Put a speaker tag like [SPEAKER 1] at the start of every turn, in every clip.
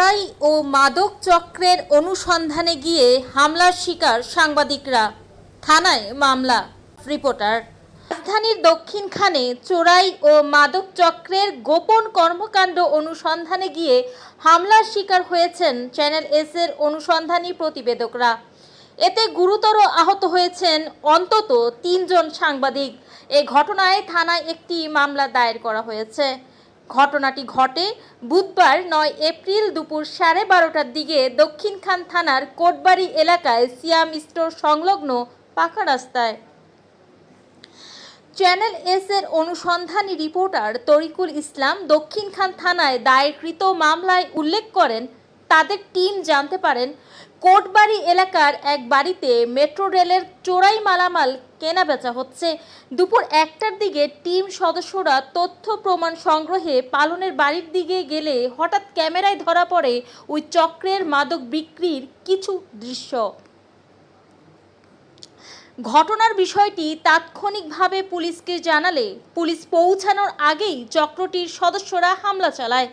[SPEAKER 1] চোরাই ও মাদক চক্রের অনুসন্ধানে গিয়ে হামলার শিকার সাংবাদিকরা। থানায় মামলা। রিপোর্টার। রাজধানীর দক্ষিণখানে চোরাই ও মাদক চক্রের গোপন কর্মকাণ্ড অনুসন্ধানে গিয়ে হামলার শিকার হয়েছেন চ্যানেল এস এর অনুসন্ধানী প্রতিবেদকরা। এতে গুরুতর আহত হয়েছেন অন্তত তিনজন সাংবাদিক। এ ঘটনায় থানায় একটি মামলা দায়ের করা হয়েছে। ঘটনাটি ঘটে বুধবার নয় এপ্রিল দুপুর সাড়ে বারোটার দিকে দক্ষিণখান থানার কোটবাড়ি এলাকায় সিয়াম স্টোর সংলগ্ন পাকা রাস্তায়। চ্যানেল এস এর অনুসন্ধানী রিপোর্টার তরিকুল ইসলাম দক্ষিণখান থানায় দায়েরকৃত মামলায় উল্লেখ করেন তাদের টিম জানতে পারেন, কোটবাড়ি এলাকার এক বাড়িতে মেট্রো রেলের চোরাই মালামাল কেনা বেচা হচ্ছে। দুপুর একটার দিকে টিম সদস্যরা তথ্য প্রমাণ সংগ্রহে পালনের বাড়ির দিকে গেলে হঠাৎ ক্যামেরায় ধরা পড়ে ওই চক্রের মাদক বিক্রির কিছু দৃশ্য। ঘটনার বিষয়টি তাৎক্ষণিকভাবে পুলিশকে জানালে, পুলিশ পৌঁছানোর আগেই চক্রটির সদস্যরা হামলা চালায়।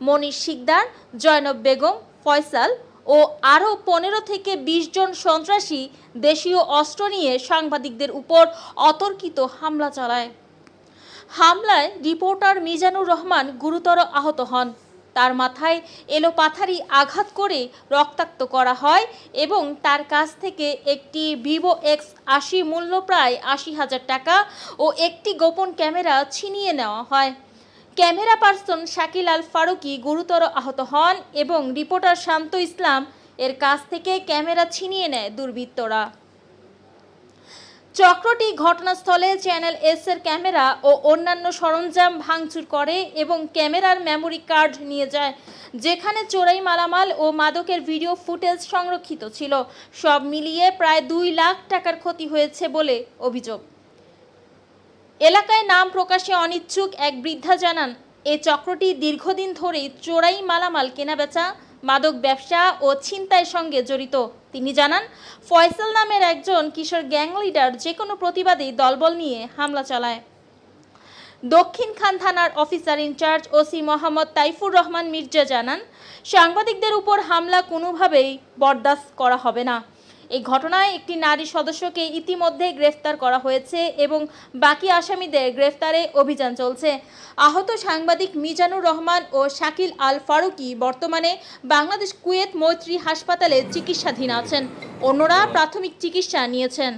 [SPEAKER 1] মনির শিকদার, জয়নব বেগম, ফয়সাল ও আরও পনেরো থেকে বিশ জন সন্ত্রাসী দেশীয় অস্ত্র নিয়ে সাংবাদিকদের উপর অতর্কিত হামলা চালায়। হামলায় রিপোর্টার মিজানুর রহমান গুরুতর আহত হন। তার মাথায় এলোপাথারি আঘাত করে রক্তাক্ত করা হয় এবং তার কাছ থেকে একটি ভিভো এক্স আশি মূল্য প্রায় আশি হাজার টাকা ও একটি গোপন ক্যামেরা ছিনিয়ে নেওয়া হয়। ক্যামেরা পার্সন শাকিল আল ফারুকি গুরুতর আহত হন এবং রিপোর্টার শান্ত ইসলাম এর কাছ থেকে ক্যামেরা ছিনিয়ে নেয় দুর্বৃত্তরা। চক্রটি ঘটনাস্থলে চ্যানেল এস এর ক্যামেরা ও অন্যান্য সরঞ্জাম ভাঙচুর করে এবং ক্যামেরার মেমোরি কার্ড নিয়ে যায়, যেখানে চোরাই মালামাল ও মাদকের ভিডিও ফুটেজ সংরক্ষিত ছিল। সব মিলিয়ে প্রায় দুই লাখ টাকার ক্ষতি হয়েছে বলে অভিযোগ। এলাকায় নাম প্রকাশে অনিচ্ছুক এক বৃদ্ধা জানান, এ চক্রটি দীর্ঘদিন ধরেই চোরাই মালামাল কেনাবেচা, মাদক ব্যবসা ও ছিনতাইয়ের সঙ্গে জড়িত। তিনি জানান, ফয়সাল নামের একজন কিশোর গ্যাং লিডার যে কোনো প্রতিবাদী দলবল নিয়ে হামলা চালায়। দক্ষিণ খান থানার officer in-charge OC Mohammad Taifur Rahman Mirza জানান, সাংবাদিকদের উপর হামলা কোনোভাবেই বরদাস্ত করা হবে না। এই ঘটনায় একটি নারী সদস্যকে ইতিমধ্যে গ্রেফতার করা হয়েছে এবং বাকি আসামিদের গ্রেফতারে অভিযান চলছে। আহত সাংবাদিক মিজানুর রহমান ও শাকিল আল ফারুকি বর্তমানে বাংলাদেশ কুয়েত মৈত্রী হাসপাতালে চিকিৎসাধীন আছেন। অন্যরা প্রাথমিক চিকিৎসা নিয়েছেন।